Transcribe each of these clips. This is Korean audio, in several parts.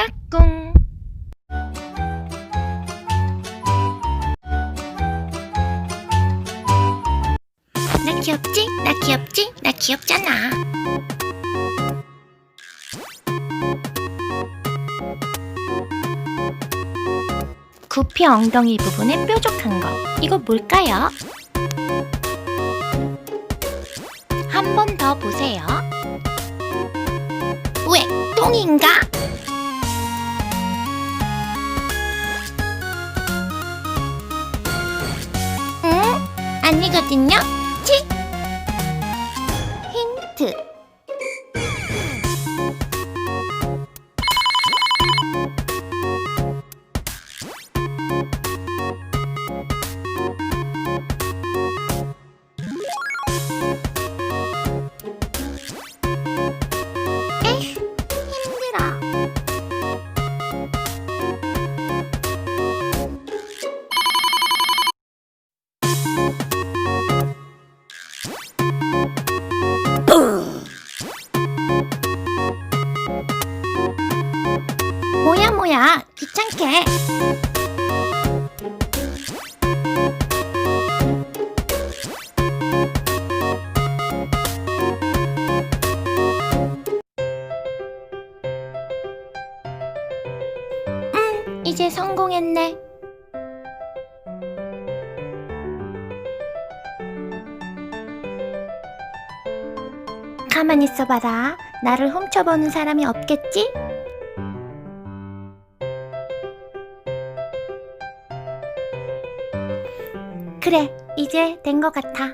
까꿍 나 귀엽지? 나 귀엽지? 나 귀엽잖아 구피 엉덩이 부분에 뾰족한 거 이거 뭘까요? 한 번 더 보세요 왜 똥인가? 아니거든요. 치. 힌트. 귀찮게. 음 이제 성공했네. 가만 있어봐라. 나를 훔쳐보는 사람이 없겠지? 그래, 이제 된 것 같아.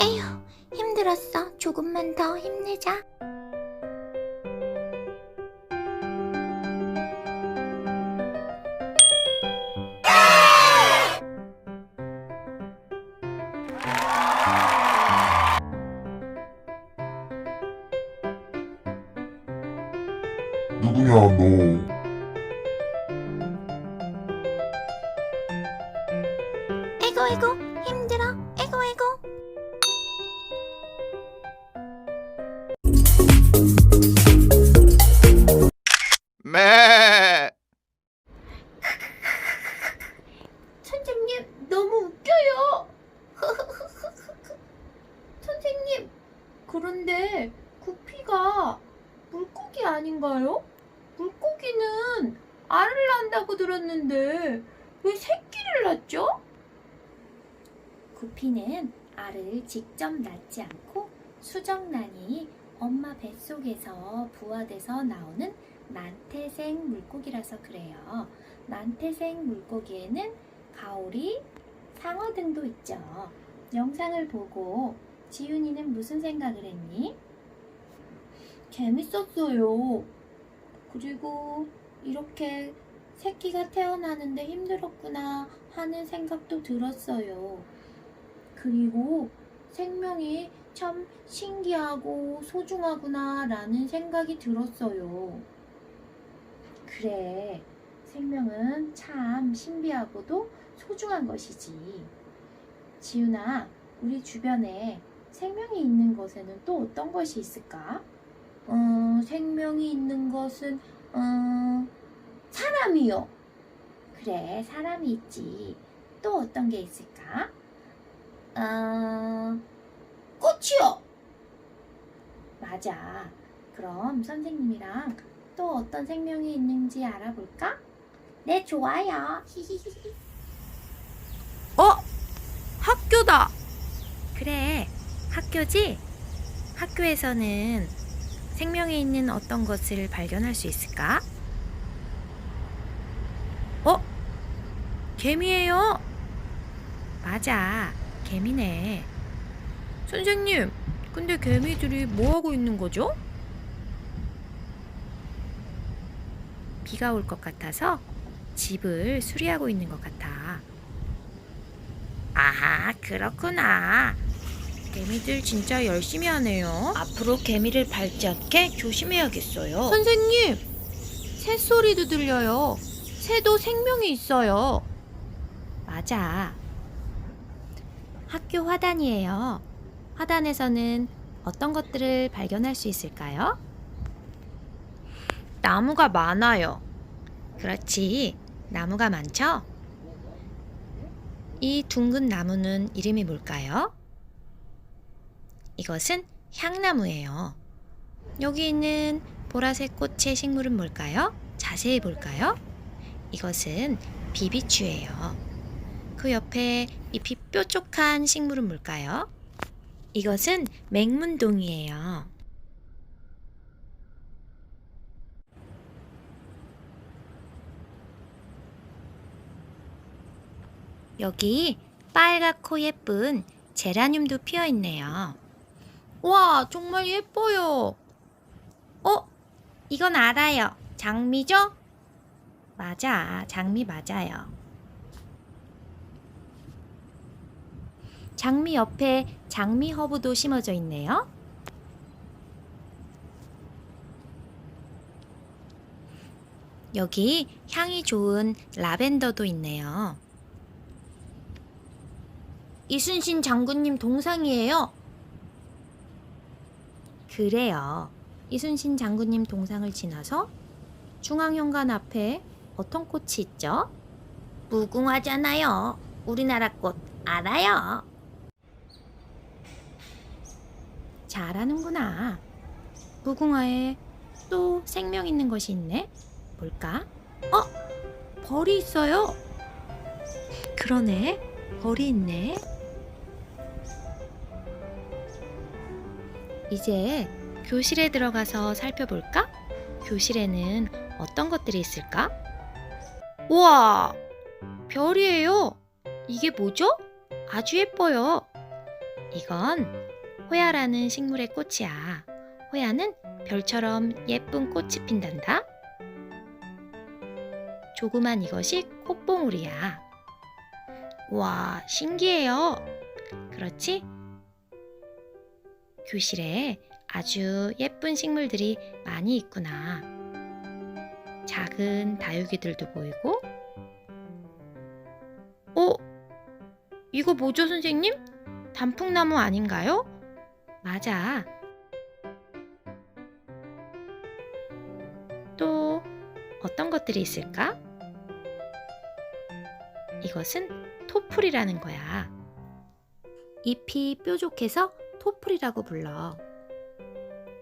에휴, 힘들었어. 조금만 더 힘내자. 물고기 아닌가요? 물고기는 알을 낳는다고 들었는데 왜 새끼를 낳죠? 구피는 알을 직접 낳지 않고 수정란이 엄마 뱃속에서 부화돼서 나오는 난태생 물고기라서 그래요. 난태생 물고기에는 가오리, 상어 등도 있죠. 영상을 보고 지윤이는 무슨 생각을 했니? 재밌었어요. 그리고 이렇게 새끼가 태어나는데 힘들었구나 하는 생각도 들었어요. 그리고 생명이 참 신기하고 소중하구나 라는 생각이 들었어요. 그래. 생명은 참 신비하고도 소중한 것이지. 지윤아, 우리 주변에 생명이 있는 곳에는 또 어떤 것이 있을까? 어, 생명이 있는 것은, 어, 사람이요. 그래, 사람이 있지. 또 어떤 게 있을까? 어, 꽃이요. 맞아. 그럼 선생님이랑 또 어떤 생명이 있는지 알아볼까? 네, 좋아요. 어? 학교다. 그래, 학교지? 학교에서는 생명이 있는 어떤 것을 발견할 수 있을까? 어? 개미예요. 맞아, 개미네. 선생님, 근데 개미들이 뭐 하고 있는 거죠? 비가 올 것 같아서 집을 수리하고 있는 것 같아. 아, 그렇구나. 개미들 진짜 열심히 하네요. 앞으로 개미를 밟지 않게 조심해야겠어요. 맞아. 학교 화단이에요. 화단에서는 어떤 것들을 발견할 수 있을까요? 나무가 많아요. 그렇지. 나무가 많죠? 이 둥근 나무는 이름이 뭘까요? 이것은 향나무예요. 여기 있는 보라색 꽃의 식물은 뭘까요? 자세히 볼까요? 이것은 비비추예요. 그 옆에 잎이 뾰족한 식물은 뭘까요? 이것은 맹문동이에요. 여기 빨갛고 예쁜 제라늄도 피어 있네요. 와, 정말 예뻐요. 어? 이건 알아요. 장미죠? 맞아, 장미 맞아요. 장미 옆에 장미 허브도 심어져 있네요. 여기 향이 좋은 라벤더도 있네요. 이순신 장군님 동상이에요. 그래요. 이순신 장군님 동상을 지나서 중앙현관 앞에 어떤 꽃이 있죠? 무궁화잖아요. 우리나라 꽃 알아요. 잘하는구나. 무궁화에 또 생명 있는 것이 있네. 뭘까? 어? 벌이 있어요. 그러네. 벌이 있네. 이제 교실에 들어가서 살펴볼까? 교실에는 어떤 것들이 있을까? 우와! 별이에요. 이게 뭐죠? 아주 예뻐요. 이건 호야라는 식물의 꽃이야. 호야는 별처럼 예쁜 꽃이 핀단다. 조그만 이것이 콧봉울이야. 와, 신기해요. 그렇지? 교실에 아주 예쁜 식물들이 많이 있구나. 작은 다육이들도 보이고. 어? 이거 뭐죠, 선생님? 단풍나무 아닌가요? 맞아. 또 어떤 것들이 있을까? 이것은 토플이라는 거야. 잎이 뾰족해서 토플이라고 불러.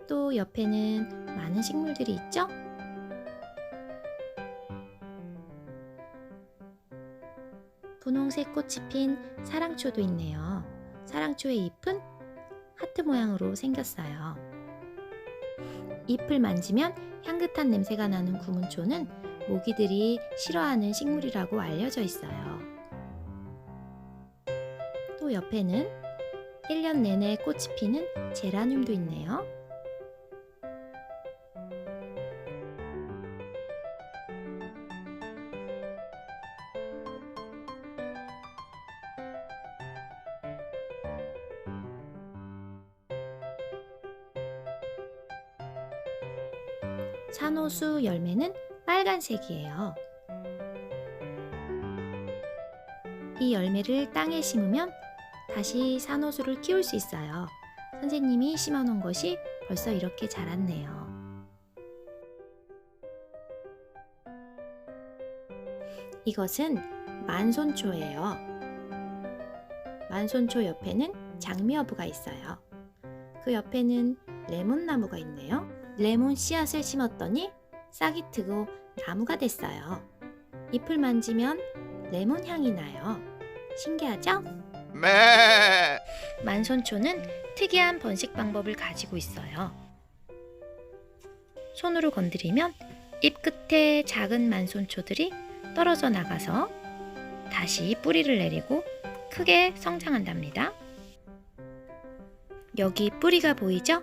또 옆에는 많은 식물들이 있죠? 분홍색 꽃이 핀 사랑초도 있네요. 사랑초의 잎은 하트 모양으로 생겼어요. 잎을 만지면 향긋한 냄새가 나는 구문초는 모기들이 싫어하는 식물이라고 알려져 있어요. 또 옆에는 1년 내내 꽃이 피는 제라늄도 있네요. 산호수 열매는 빨간색이에요. 이 열매를 땅에 심으면 다시 산호수를 키울 수 있어요. 선생님이 심어놓은 것이 벌써 이렇게 자랐네요. 이것은 만손초예요. 만손초 옆에는 장미어부가 있어요. 그 옆에는 레몬나무가 있네요. 레몬 씨앗을 심었더니 싹이 트고 나무가 됐어요. 잎을 만지면 레몬 향이 나요. 신기하죠? 매. 만손초는 특이한 번식 방법을 가지고 있어요. 손으로 건드리면 잎 끝에 작은 만손초들이 떨어져 나가서 다시 뿌리를 내리고 크게 성장한답니다. 여기 뿌리가 보이죠?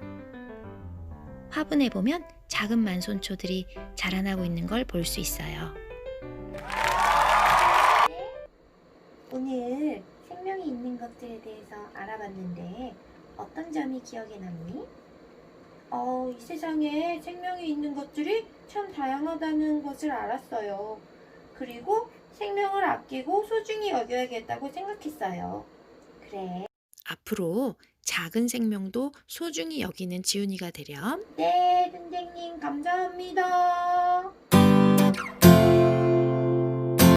화분에 보면 작은 만손초들이 자라나고 있는 걸 볼 수 있어요. 오늘 있는 것들에 대해서 알아봤는데 어떤 점이 기억에 남니? 어, 이 세상에 생명이 있는 것들이 참 다양하다는 것을 알았어요. 그리고 생명을 아끼고 소중히 여겨야겠다고 생각했어요. 그래. 앞으로 작은 생명도 소중히 여기는 지훈이가 되렴. 네, 선생님, 감사합니다.